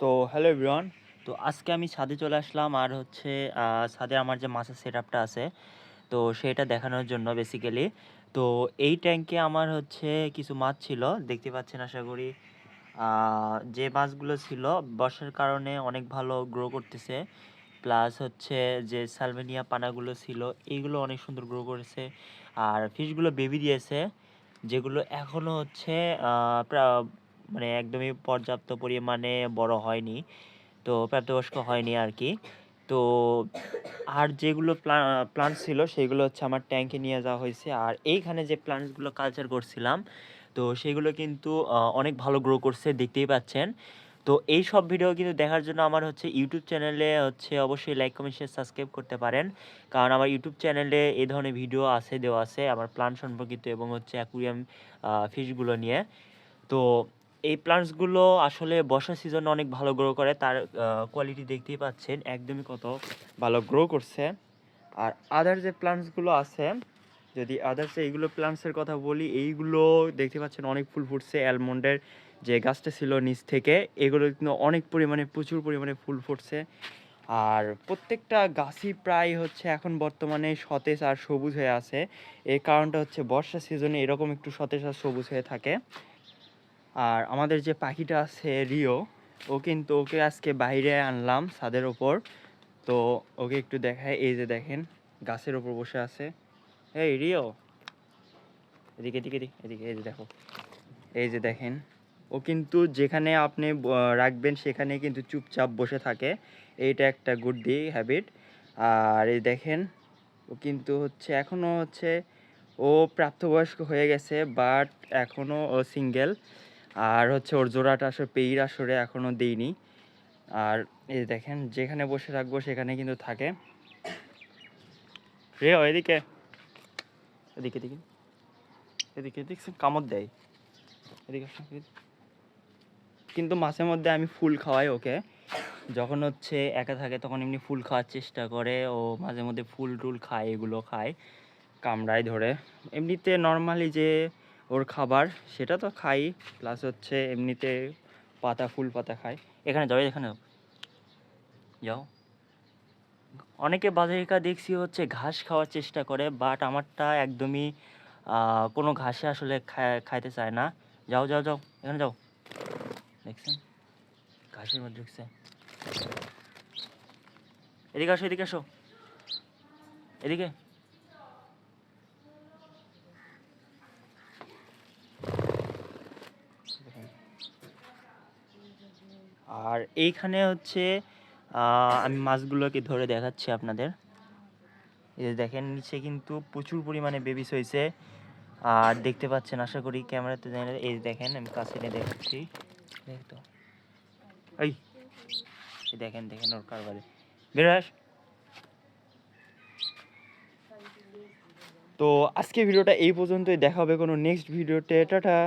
তো hello everyone তো আজকে আমি ছাদে চলে আসলাম আর হচ্ছে ছাদে আমার যে মাছের সেট আপটা আছে, তো সেটা দেখানোর জন্য বেসিক্যালি তো এই ট্যাঙ্কে আমার হচ্ছে কিছু মাছ ছিল, দেখতে পাচ্ছেন আশা করি। যে মাছগুলো ছিল, বর্ষার কারণে অনেক ভালো গ্রো করতেছে। প্লাস হচ্ছে যে সালভেনিয়া পানাগুলো ছিল এইগুলো অনেক সুন্দর গ্রো করেছে। আর ফিশগুলো বেবি দিয়েছে, যেগুলো এখনও হচ্ছে মানে একদমই পর্যাপ্ত পরিমাণে বড় হয়নি, তো প্রাপ্তবয়স্ক হয়নি আর কি তো আর যেগুলো প্লান্ট ছিল সেগুলো হচ্ছে আমার ট্যাঙ্কে নিয়ে যাওয়া হয়েছে। আর এইখানে যে প্লান্টসগুলো কালচার করছিলাম, তো সেগুলো কিন্তু অনেক ভালো গ্রো করছে, দেখতেই পাচ্ছেন। তো এই সব ভিডিও কিন্তু দেখার জন্য আমার হচ্ছে ইউটিউব চ্যানেলে হচ্ছে অবশ্যই লাইক কমেন্ট শেয়ার সাবস্ক্রাইব করতে পারেন। কারণ আমার ইউটিউব চ্যানেলে এই ধরনের ভিডিও আছে, দেওয়া আছে আমার প্লান্ট সম্পর্কিত এবং হচ্ছে অ্যাকুরিয়াম ফিশগুলো নিয়ে। তো এই প্লান্টসগুলো আসলে বর্ষা সিজনে অনেক ভালো গ্রো করে। তার কোয়ালিটি দেখতেই পাচ্ছেন। একদমই কত ভালো গ্রো করছে। আর আদার যে প্লান্টসগুলো আছে, যদি আদার্স এইগুলো প্লান্টসের কথা বলি, এইগুলো দেখতে পাচ্ছেন অনেক ফুল ফুটছে। অ্যালমন্ডের যে গাছটা ছিল নিচ থেকে, এগুলো কিন্তু অনেক পরিমাণে, প্রচুর পরিমাণে ফুল ফুটছে। আর প্রত্যেকটা গাছই প্রায় হচ্ছে এখন বর্তমানে সতেজ আর সবুজ হয়ে আছে। এর কারণটা হচ্ছে বর্ষা সিজনে এরকম একটু সতেজ আর সবুজ হয়ে থাকে। আর আমাদের যে পাখিটা আছে রিও, ও কিন্তু ওকে আজকে বাইরে আনলাম ছাদের ওপর। তো ওকে একটু দেখায় এই যে দেখেন, গাছের ওপর বসে আছে। এই রিও! এদিকে এদিকে এদিকে এই যে দেখো। এই যে দেখেন, ও কিন্তু যেখানে আপনি রাখবেন সেখানে কিন্তু চুপচাপ বসে থাকে। এইটা একটা গুড দি হ্যাবিট। আর এই দেখেন, ও কিন্তু হচ্ছে এখনও হচ্ছে, ও প্রাপ্তবয়স্ক হয়ে গেছে, বাট এখনও ও সিঙ্গেল। আর হচ্ছে ওর জোড়াটা আসলে পেইর আসরে এখনও দেইনি। আর এই দেখেন, যেখানে বসে রাখব সেখানে কিন্তু থাকে। রে এদিকে। এদিকে এদিকে। এদিকে দেখছেন কামড় দেয়। এদিকে। কিন্তু মাঝে মধ্যে আমি ফুল খাওয়াই ওকে। যখন হচ্ছে একা থাকে তখন এমনি ফুল খাওয়ার চেষ্টা করে। ও মাঝে মধ্যে ফুল টুল খায়, এগুলো খায় কামড়ায় ধরে। এমনিতে নর্মালি যে ওর খাবার, সেটা তো খাই প্লাস হচ্ছে এমনিতে পাতা, ফুল পাতা খায় এখানে যাও এখানে যাও। অনেকে বাজারিকা দেখছি হচ্ছে ঘাস খাওয়ার চেষ্টা করে বাট আমারটা একদমই কোনো ঘাসে আসলে খাইতে চায় না। যাও যাও যাও, এখানে যাও। দেখছেন? ঘাসের মধ্যে ঢুকছে। এদিকে আসো এদিকে আসো। এদিকে। আর এইখানে হচ্ছে আমি মাছগুলোকে ধরে দেখাচ্ছি আপনাদের। এই দেখেন, নিচে কিন্তু প্রচুর পরিমাণে বেবিস হয়েছে। আর দেখতে পাচ্ছেন, আশা করি ক্যামেরাতে এই দেখেন, আমি কাছে নিয়ে দেখাচ্ছি। দেখ তো। এই দেখেন দেখেন ওর কারবারে। বিরাস তো আজকে ভিডিওটা এই পর্যন্তই। দেখা হবে কোনো নেক্সট ভিডিওতে টাটা।